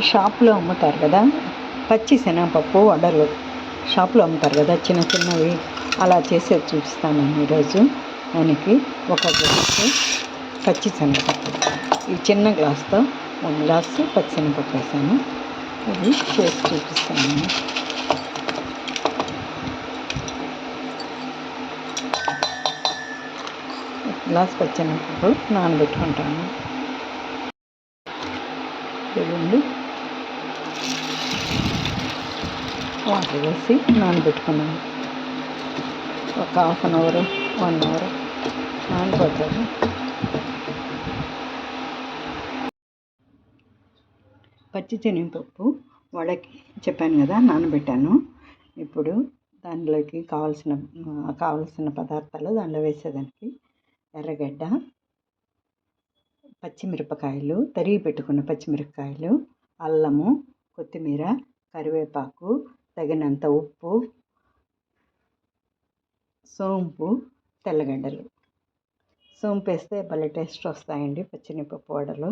షాప్లో అమ్ముతారు కదా. పచ్చి శనగపప్పు వడలు షాప్లో అమ్ముతారు కదా. చిన్న చిన్నవి అలా చేసేది చూపిస్తాను ఈరోజు. దానికి ఒక గ్లాసు పచ్చి శనగపప్పు. ఈ చిన్న గ్లాస్తో ఒక గ్లాసు పచ్చి శనగపప్పు వేసాను. అది చేసి చూపిస్తాను. గ్లాస్ పచ్చి శనగపప్పు నానబెట్టుకుంటాను. చూడండి వాటర్ వేసి నానబెట్టుకున్నాను. ఒక half an hour one hour నానిపోతుంది పచ్చి శనగపప్పు వడకి చెప్పాను కదా నానబెట్టాను. ఇప్పుడు దానిలోకి కావాల్సిన కావలసిన పదార్థాలు దానిలో వేసేదానికి ఎర్రగడ్డ పచ్చిమిరపకాయలు తరిగి పెట్టుకున్న పచ్చిమిరపకాయలు అల్లము కొత్తిమీర కరివేపాకు తగినంత ఉప్పు సోంపు తెల్లగడ్డలు. సోంపు వేస్తే భలే టేస్ట్ వస్తాయండి పచ్చినిపప్పు వడలు.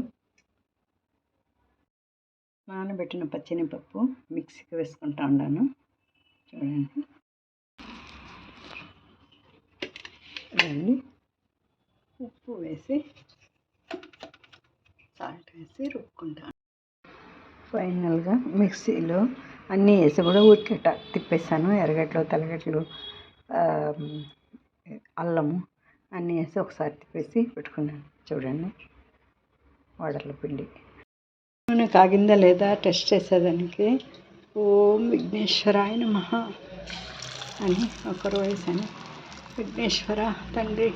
నానబెట్టిన పచ్చినిపప్పు మిక్సీకి వేసుకుంటా ఉన్నాను చూడండి. చూడండి ఉప్పు వేసి సాల్ట్ వేసి రుక్కుంటాను ఫైనల్గా మిక్సీలో అన్నీ వేసి కూడా ఉడికేట. తిప్పేసాను ఎర్రగడ్డలు తెల్లగడ్డలు అల్లము అన్నీ వేసి ఒకసారి తిప్పేసి పెట్టుకున్నాను. చూడండి వడల పిండి. నూనె కాగిందా లేదా టెస్ట్ చేసేదానికి? ఓం విఘ్నేశ్వరాయ మహా అని ఒకరు వేసాను విఘ్నేశ్వర తండ్రి.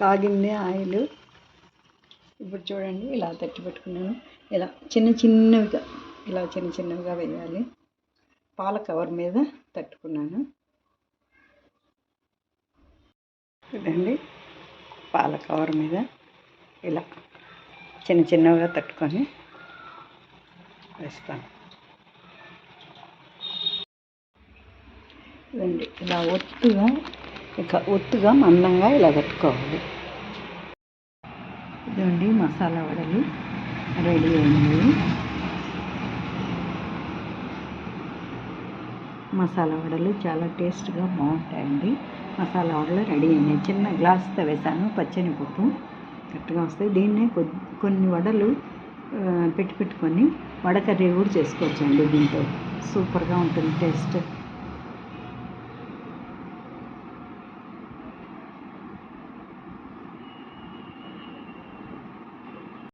కాగింది ఆయిల్. ఇప్పుడు చూడండి ఇలా తట్టి పెట్టుకున్నాను. ఇలా చిన్న చిన్నవిగా ఇలా చిన్న చిన్నవిగా వేయాలి. పాల కవర్ మీద తట్టుకున్నాను. చూడండి పాల కవర్ మీద ఇలా చిన్న చిన్నవిగా తట్టుకొని వేస్తాను. చూడండి ఇలా ఒత్తుగా ఇక ఒత్తుగా మందంగా ఇలా పెట్టుకోవాలి ఇదండి మసాలా వడలు రెడీ అయింది మసాలా వడలు చాలా టేస్ట్గా బాగుంటాయండి. మసాలా వడలు రెడీ అయినాయి. చిన్న గ్లాస్తో వేసాను పచ్చని పప్పు కరెక్ట్గా వస్తాయి దీన్నే కొన్ని వడలు పెట్టి పెట్టుకొని వడ కర్రీ కూడా చేసుకోవచ్చండి దీంతో. సూపర్గా ఉంటుంది టేస్ట్.